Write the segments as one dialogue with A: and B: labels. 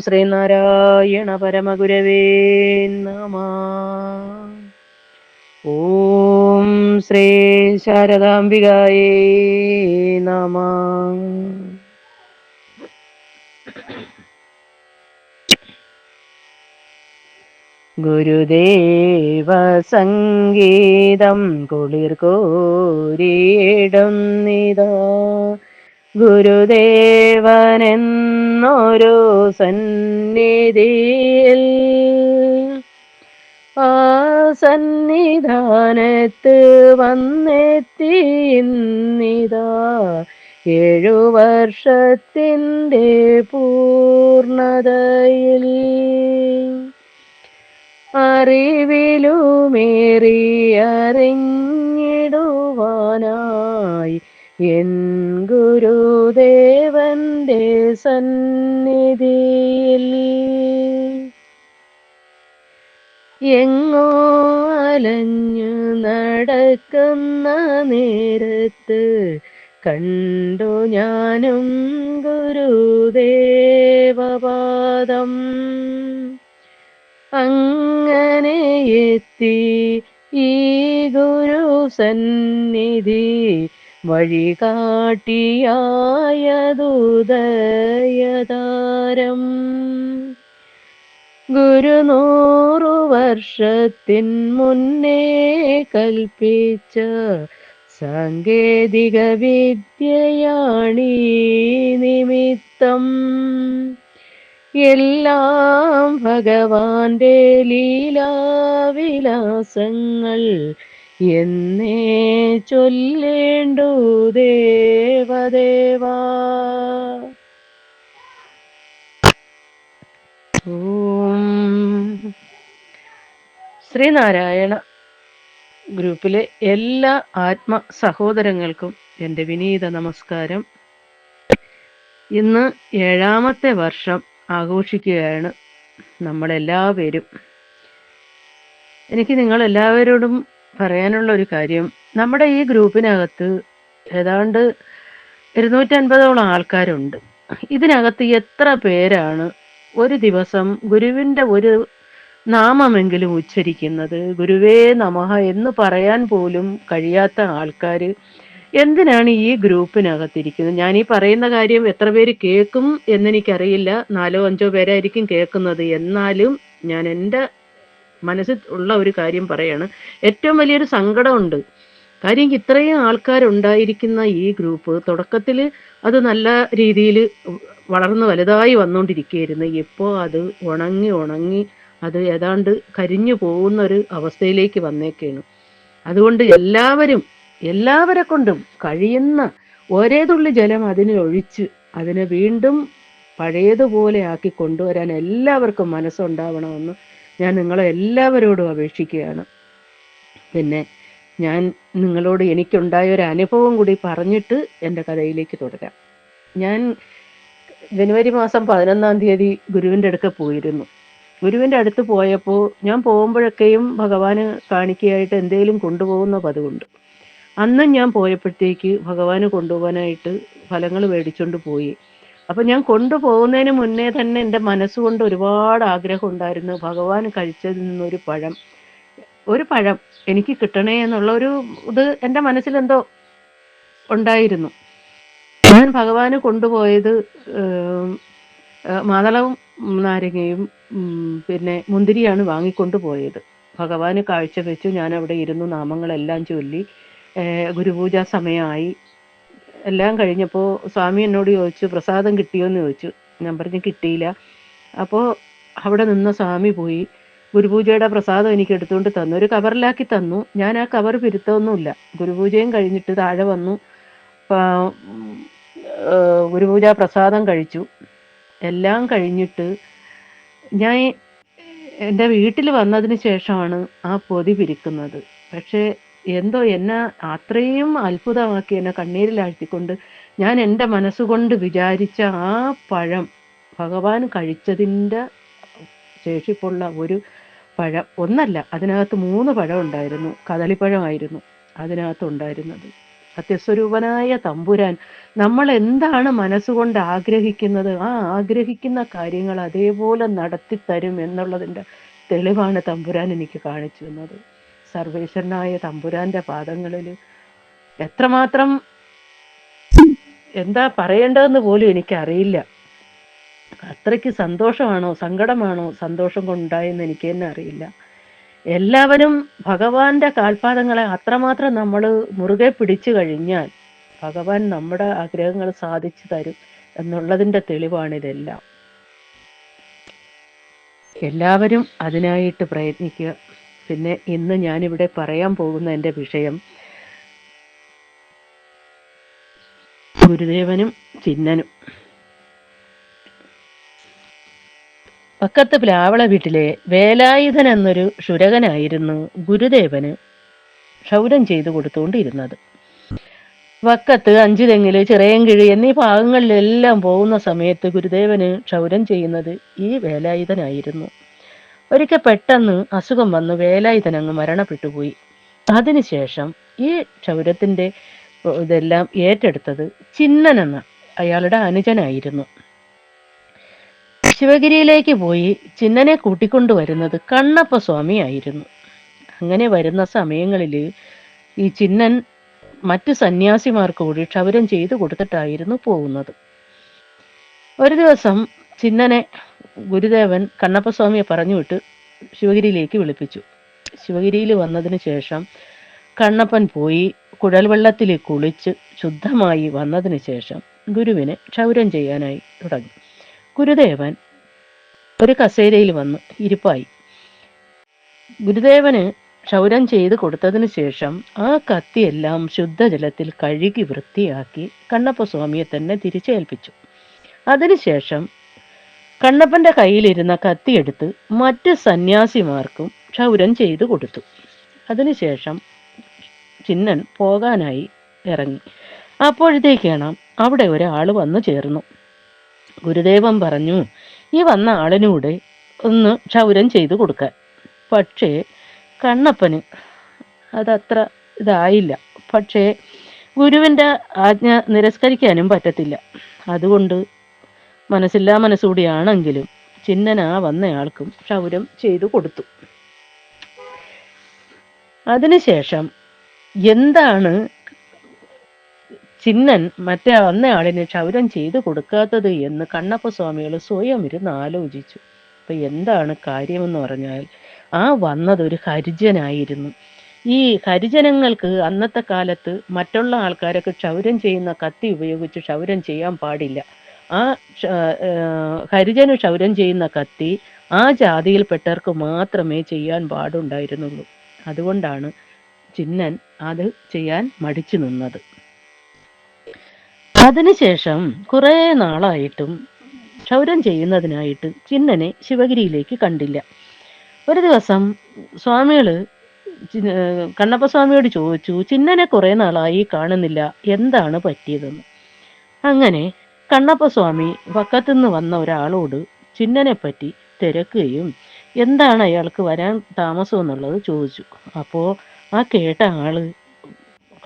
A: ശ്രീനാരായണ പരമഗുരവേ നമ. ഓം ശ്രീ ശാരദാംബികായേ നമ. ഗുരുദേവ സംഗീതം കുളിർ കോരിയിടുന്നിതാ ഗുരുദേവനെന്നൊരു സന്നിധിയിൽ ആ സന്നിധാനത്ത് വന്നെത്തിയിന്നിതാ ഏഴു വർഷത്തിന്റെ പൂർണതയിൽ. അറിവിലുമേറി അറിഞ്ഞിടുവാനായി എൻ ഗുരുദേവന്റെ സന്നിധിയിൽ എങ്ങോ അലഞ്ഞു നടക്കുന്ന നേരത്ത് കണ്ടു ഞാനും ഗുരുദേവപാദം. അങ്ങനെ എത്തി ഈ ഗുരു സന്നിധി വഴികാട്ടിയായതുദയതാരം. ഗുരുനൂറു വർഷത്തിൻ മുന്നേ കൽപ്പിച്ച സാങ്കേതിക വിദ്യയാണീ നിമിത്തം. എല്ലാം ഭഗവാന്റെ ലീലാവിലാസങ്ങൾ എന്നേ ചൊല്ലേണ്ടു ദേവദേവാ. ശ്രീനാരായണ ഗ്രൂപ്പിലെ എല്ലാ ആത്മ സഹോദരങ്ങൾക്കും എന്റെ വിനീത നമസ്കാരം. ഇന്ന് ഏഴാമത്തെ വർഷം ആഘോഷിക്കുകയാണ് നമ്മളെല്ലാവരും. എനിക്ക് നിങ്ങൾ എല്ലാവരോടും പറയാനുള്ള ഒരു കാര്യം. നമ്മുടെ ഈ ഗ്രൂപ്പിനകത്ത് ഏതാണ്ട് ഇരുന്നൂറ്റൻപതോളം ആൾക്കാരുണ്ട്. ഇതിനകത്ത് എത്ര പേരാണ് ഒരു ദിവസം ഗുരുവിന്റെ ഒരു നാമമെങ്കിലും ഉച്ചരിക്കുന്നത്? ഗുരുവേ നമഃ എന്ന് പറയാൻ പോലും കഴിയാത്ത ആൾക്കാർ എന്തിനാണ് ഈ ഗ്രൂപ്പിനകത്തിരിക്കുന്നത്? ഞാൻ ഈ പറയുന്ന കാര്യം എത്ര പേര് കേൾക്കും എന്നെനിക്കറിയില്ല. നാലോ അഞ്ചോ പേരായിരിക്കും കേൾക്കുന്നത്. എന്നാലും ഞാൻ എന്റെ മനസ്സിൽ ഉള്ള ഒരു കാര്യം പറയാണ്. ഏറ്റവും വലിയൊരു സങ്കടമുണ്ട്. കാര്യം ഇത്രയും ആൾക്കാരുണ്ടായിരിക്കുന്ന ഈ ഗ്രൂപ്പ് തുടക്കത്തിൽ അത് നല്ല രീതിയിൽ വളർന്ന് വലുതായി വന്നുകൊണ്ടിരിക്കുകയായിരുന്നു. ഇപ്പോൾ അത് ഉണങ്ങി ഉണങ്ങി അത് ഏതാണ്ട് കരിഞ്ഞു പോകുന്ന ഒരു അവസ്ഥയിലേക്ക് വന്നേക്കാണ്. അതുകൊണ്ട് എല്ലാവരും എല്ലാവരെ കൊണ്ടും കഴിയുന്ന ഒരേ തുള്ളി ജലം അതിനെ ഒഴിച്ച് അതിനെ വീണ്ടും പഴയതുപോലെ ആക്കി കൊണ്ടുവരാൻ എല്ലാവർക്കും മനസ്സുണ്ടാവണമെന്ന് ഞാൻ നിങ്ങളെ എല്ലാവരോടും അപേക്ഷിക്കുകയാണ്. പിന്നെ ഞാൻ നിങ്ങളോട് എനിക്കുണ്ടായ ഒരു അനുഭവം കൂടി പറഞ്ഞിട്ട് എന്റെ കഥയിലേക്ക് തുടരാം. ഞാൻ ജനുവരി മാസം പതിനൊന്നാം തീയതി ഗുരുവിന്റെ അടുക്ക പോയിരുന്നു. ഗുരുവിന്റെ അടുത്ത് പോയപ്പോൾ ഞാൻ പോകുമ്പോഴൊക്കെയും ഭഗവാന് കാണിക്കയായിട്ട് എന്തെങ്കിലും കൊണ്ടുപോകുന്ന പതിവുണ്ട്. അന്നും ഞാൻ പോയപ്പോഴത്തേക്ക് ഭഗവാന് കൊണ്ടുപോകാനായിട്ട് ഫലങ്ങൾ മേടിച്ചുകൊണ്ട് പോയി. അപ്പം ഞാൻ കൊണ്ടുപോകുന്നതിന് മുന്നേ തന്നെ എന്റെ മനസ്സുകൊണ്ട് ഒരുപാട് ആഗ്രഹം ഉണ്ടായിരുന്നു. ഭഗവാൻ കഴിച്ചതിൽ നിന്നൊരു പഴം. ഒരു പഴം എനിക്ക് കിട്ടണേ എന്നുള്ള ഒരു ഇത് എന്റെ മനസ്സിലെന്തോ ഉണ്ടായിരുന്നു. ഞാൻ ഭഗവാന് കൊണ്ടുപോയത് മാതളവും നാരങ്ങയും പിന്നെ മുന്തിരിയാണ് വാങ്ങിക്കൊണ്ടുപോയത് ഭഗവാന് കാഴ്ചവെച്ചു. ഞാൻ അവിടെ ഇരുന്നു നാമങ്ങളെല്ലാം ചൊല്ലി. ഗുരുപൂജ സമയമായി. എല്ലാം കഴിഞ്ഞപ്പോൾ സ്വാമി എന്നോട് ചോദിച്ചു പ്രസാദം കിട്ടിയോ? എന്ന് ചോദിച്ചു. ഞാൻ പറഞ്ഞു കിട്ടിയില്ല. അപ്പോൾ അവിടെ നിന്ന സ്വാമി പോയി ഗുരുപൂജയുടെ പ്രസാദം എനിക്ക് എടുത്തുകൊണ്ട് തന്നു. ഒരു കവറിലാക്കി തന്നു. ഞാൻ ആ കവർ പിരുത്തൊന്നുമില്ല. ഗുരുപൂജയും കഴിഞ്ഞിട്ട് താഴെ വന്നു. ഗുരുപൂജ പ്രസാദം കഴിച്ചു. എല്ലാം കഴിഞ്ഞിട്ട് ഞാൻ എന്റെ വീട്ടിൽ വന്നതിന് ശേഷമാണ് ആ പൊതി പിരിക്കുന്നത്. പക്ഷേ എന്തോ എന്നെ അത്രയും അത്ഭുതമാക്കി എന്നെ കണ്ണീരിലാഴ്ത്തിക്കൊണ്ട് ഞാൻ എന്റെ മനസ്സുകൊണ്ട് വിചാരിച്ച ആ പഴം ഭഗവാൻ കഴിച്ചതിന്റെ ശേഷിപ്പുള്ള ഒരു പഴം ഒന്നല്ല അതിനകത്ത് മൂന്ന് പഴം ഉണ്ടായിരുന്നു കദളിപ്പഴമായിരുന്നു അതിനകത്ത് ഉണ്ടായിരുന്നത് സത്യസ്വരൂപനായ തമ്പുരാൻ നമ്മൾ എന്താണ് മനസ്സുകൊണ്ട് ആഗ്രഹിക്കുന്നത്? ആ ആഗ്രഹിക്കുന്ന കാര്യങ്ങൾ അതേപോലെ നടത്തിത്തരും എന്നുള്ളതിന്റെ തെളിവാണ് തമ്പുരാൻ എനിക്ക് കാണിച്ചു തന്നത്. സർവേശ്വരനായ തമ്പുരാന്റെ പാദങ്ങളിൽ എത്രമാത്രം എന്താ പറയേണ്ടതെന്ന് പോലും എനിക്കറിയില്ല. അത്രയ്ക്ക് സന്തോഷമാണോ സങ്കടമാണോ സന്തോഷം കൊണ്ടുണ്ടായെന്ന് എനിക്ക് തന്നെ അറിയില്ല. എല്ലാവരും ഭഗവാന്റെ കാൽപാദങ്ങളെ അത്രമാത്രം നമ്മൾ മുറുകെ പിടിച്ചു കഴിഞ്ഞാൽ ഭഗവാൻ നമ്മുടെ ആഗ്രഹങ്ങൾ സാധിച്ചു തരും എന്നുള്ളതിന്റെ തെളിവാണിതെല്ലാം എല്ലാവരും അതിനായിട്ട് പ്രയത്നിക്കുക. പിന്നെ ഇന്ന് ഞാനിവിടെ പറയാൻ പോകുന്ന എന്റെ വിഷയം ഗുരുദേവനും ചിന്നനും. പക്കത്ത് പ്ലാവള വീട്ടിലെ വേലായുധൻ എന്നൊരു ശുരകനായിരുന്നു ഗുരുദേവന് ക്ഷൗരം ചെയ്തു കൊടുത്തുകൊണ്ടിരുന്നത് വക്കത്ത് അഞ്ചു തെങ്ങിൽ ചിറയൻകിഴി എന്നീ ഭാഗങ്ങളിലെല്ലാം പോകുന്ന സമയത്ത് ഗുരുദേവന് ക്ഷൗരം ചെയ്യുന്നത് ഈ വേലായുധനായിരുന്നു. ഒരിക്കൽ പെട്ടെന്ന് അസുഖം വന്ന് വേലായുധൻ അങ്ങ് മരണപ്പെട്ടുപോയി. അതിനുശേഷം ഈ ക്ഷൗരത്തിന്റെ ഇതെല്ലാം ഏറ്റെടുത്തത് ചിന്നൻ എന്ന അയാളുടെ അനുജനായിരുന്നു. ശിവഗിരിയിലേക്ക് പോയി ചിന്നനെ കൂട്ടിക്കൊണ്ടുവരുന്നത് കണ്ണപ്പ സ്വാമി ആയിരുന്നു അങ്ങനെ വരുന്ന സമയങ്ങളിൽ ഈ ചിന്നൻ മറ്റ് സന്യാസിമാർക്ക് കൂടി ക്ഷൗരം ചെയ്തു കൊടുത്തിട്ടായിരുന്നു പോകുന്നത്. ഒരു ദിവസം ചിന്നനെ ഗുരുദേവൻ കണ്ണപ്പസ്വാമിയെ പറഞ്ഞു വിട്ട് ശിവഗിരിയിലേക്ക് വിളിപ്പിച്ചു. ശിവഗിരിയിൽ വന്നതിന് ശേഷം കണ്ണപ്പൻ പോയി കുഴൽവെള്ളത്തിൽ കുളിച്ച് ശുദ്ധമായി വന്നതിന് ശേഷം ഗുരുവിനെ ക്ഷൗരം ചെയ്യാനായി തുടങ്ങി. ഗുരുദേവൻ ഒരു കസേരയിൽ വന്ന് ഇരിപ്പായി. ഗുരുദേവന് ക്ഷൗരം ചെയ്ത് കൊടുത്തതിന് ശേഷം ആ കത്തിയെല്ലാം ശുദ്ധജലത്തിൽ കഴുകി വൃത്തിയാക്കി കണ്ണപ്പസ്വാമിയെ തന്നെ തിരിച്ചേൽപ്പിച്ചു. അതിനുശേഷം കണ്ണപ്പന്റെ കയ്യിലിരുന്ന കത്തിയെടുത്ത് മറ്റ് സന്യാസിമാർക്കും ക്ഷൗരം ചെയ്തു കൊടുത്തു. അതിനുശേഷം ചിന്നൻ പോകാനായി ഇറങ്ങി. അപ്പോഴത്തേക്കാണ് അവിടെ ഒരാൾ വന്നു ചേർന്നു. ഗുരുദേവൻ പറഞ്ഞു ഈ വന്ന ആളിനൂടെ ഒന്ന് ക്ഷൗരം ചെയ്തു കൊടുക്കാൻ. പക്ഷേ കണ്ണപ്പന് അതത്ര ഇതായില്ല. പക്ഷേ ഗുരുവിന്റെ ആജ്ഞ നിരസ്കരിക്കാനും പറ്റത്തില്ല. അതുകൊണ്ട് മനസ്സില്ലാ മനസ്സുകൂടിയാണെങ്കിലും ചിന്നനാ വന്നയാൾക്കും ക്ഷൗരം ചെയ്തു കൊടുത്തു. അതിനുശേഷം എന്താണ് ചിന്നൻ മറ്റേ വന്നയാളിന് ക്ഷൗരം ചെയ്തു കൊടുക്കാത്തത് എന്ന് കണ്ണപ്പ സ്വാമികൾ സ്വയം ഇരുന്ന് ആലോചിച്ചു. അപ്പൊ എന്താണ് കാര്യമെന്ന് പറഞ്ഞാൽ ആ വന്നത് ഒരു ഹരിജനായിരുന്നു. ഈ ഹരിജനങ്ങൾക്ക് അന്നത്തെ കാലത്ത് മറ്റുള്ള ആൾക്കാരൊക്കെ ക്ഷൗരം ചെയ്യുന്ന കത്തി ഉപയോഗിച്ച് ക്ഷൗരം ചെയ്യാൻ പാടില്ല. ആ ഹരിജന് ക്ഷൗരം ചെയ്യുന്ന കത്തി ആ ജാതിയിൽപ്പെട്ടവർക്ക് മാത്രമേ ചെയ്യാൻ പാടുണ്ടായിരുന്നുള്ളൂ. അതുകൊണ്ടാണ് ചിന്നൻ അത് ചെയ്യാൻ മടിച്ചു നിന്നത്. അതിനുശേഷം കുറേ നാളായിട്ടും ക്ഷൗരം ചെയ്യുന്നതിനായിട്ട് ചിന്നനെ ശിവഗിരിയിലേക്ക് കണ്ടില്ല. ഒരു ദിവസം സ്വാമികൾ കണ്ണപ്പസ്വാമിയോട് ചോദിച്ചു ചിന്നനെ കുറേ നാളായി കാണുന്നില്ല എന്താണ് പറ്റിയതെന്ന്? അങ്ങനെ കണ്ണപ്പ സ്വാമി വക്കത്തുനിന്ന് വന്ന ഒരാളോട് ചിന്നനെ പറ്റി തിരക്കുകയും എന്താണ് അയാൾക്ക് വരാൻ താമസം എന്നുള്ളത് ചോദിച്ചു. അപ്പോൾ ആ കേട്ട ആൾ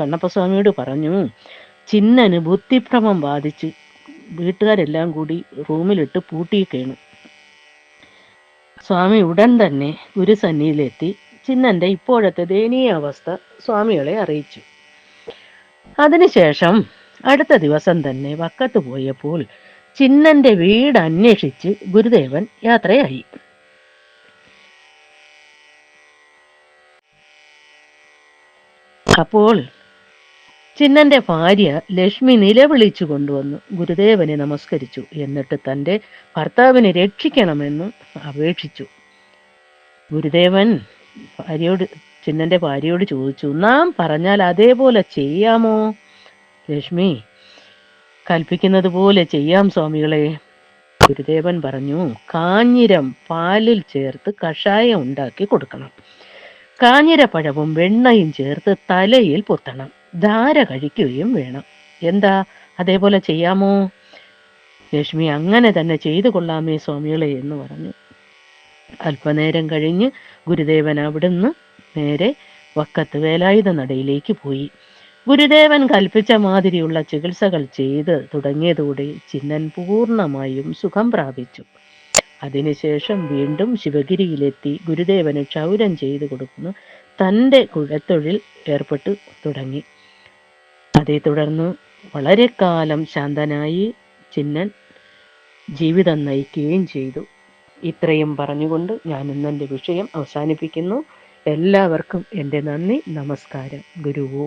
A: കണ്ണപ്പസ്വാമിയോട് പറഞ്ഞു ചിന്നന് ബുദ്ധിഭ്രമം ബാധിച്ച് വീട്ടുകാരെല്ലാം കൂടി റൂമിലിട്ട് പൂട്ടിയിക്കേണു സ്വാമി ഉടൻ തന്നെ ഗുരുസന്നിയിലെത്തി ചിന്നന്റെ ഇപ്പോഴത്തെ ദയനീയ അവസ്ഥ സ്വാമികളെ അറിയിച്ചു. അതിനുശേഷം അടുത്ത ദിവസം തന്നെ വക്കത്ത് പോയപ്പോൾ ചിന്നന്റെ വീട് അന്വേഷിച്ച് ഗുരുദേവൻ യാത്രയായി. അപ്പോൾ ചിന്നന്റെ ഭാര്യ ലക്ഷ്മി നിലവിളിച്ചു കൊണ്ടുവന്നു. ഗുരുദേവനെ നമസ്കരിച്ചു. എന്നിട്ട് തന്റെ ഭർത്താവിനെ രക്ഷിക്കണമെന്ന് അപേക്ഷിച്ചു. ഗുരുദേവൻ ഭാര്യയോട് ചിന്നന്റെ ഭാര്യയോട് ചോദിച്ചു നാം പറഞ്ഞാൽ അതേപോലെ ചെയ്യാമോ? ലക്ഷ്മി കൽപ്പിക്കുന്നത് പോലെ ചെയ്യാം സ്വാമികളെ. ഗുരുദേവൻ പറഞ്ഞു കാഞ്ഞിരം പാലിൽ ചേർത്ത് കഷായം ഉണ്ടാക്കി കൊടുക്കണം. കാഞ്ഞിരപ്പഴവും വെണ്ണയും ചേർത്ത് തലയിൽ പൊത്തണം. ധാര കഴിക്കുകയും വേണം. എന്താ അതേപോലെ ചെയ്യാമോ? ലക്ഷ്മി അങ്ങനെ തന്നെ ചെയ്തു കൊള്ളാമേ സ്വാമികളെ എന്ന് പറഞ്ഞു. അല്പനേരം കഴിഞ്ഞ് ഗുരുദേവൻ അവിടുന്ന് നേരെ വക്കത്ത് വേലായുധ നടയിലേക്ക് പോയി. ഗുരുദേവൻ കൽപ്പിച്ച മാതിരിയുള്ള ചികിത്സകൾ ചെയ്ത് തുടങ്ങിയതോടെ ചിന്നൻ പൂർണമായും സുഖം പ്രാപിച്ചു. അതിനുശേഷം വീണ്ടും ശിവഗിരിയിലെത്തി ഗുരുദേവന് ക്ഷൗരം ചെയ്തു കൊടുക്കുന്നു. തന്റെ കുഴത്തൊഴിൽ ഏർപ്പെട്ടു തുടങ്ങി. അതേ തുടർന്ന് വളരെ കാലം ശാന്തനായി ചിന്നൻ ജീവിതം നയിക്കുകയും ചെയ്തു. ഇത്രയും പറഞ്ഞുകൊണ്ട് ഞാൻ ഇന്നെന്റെ വിഷയം അവസാനിപ്പിക്കുന്നു. എല്ലാവർക്കും എന്റെ നന്ദി നമസ്കാരം. ഗുരുവോ.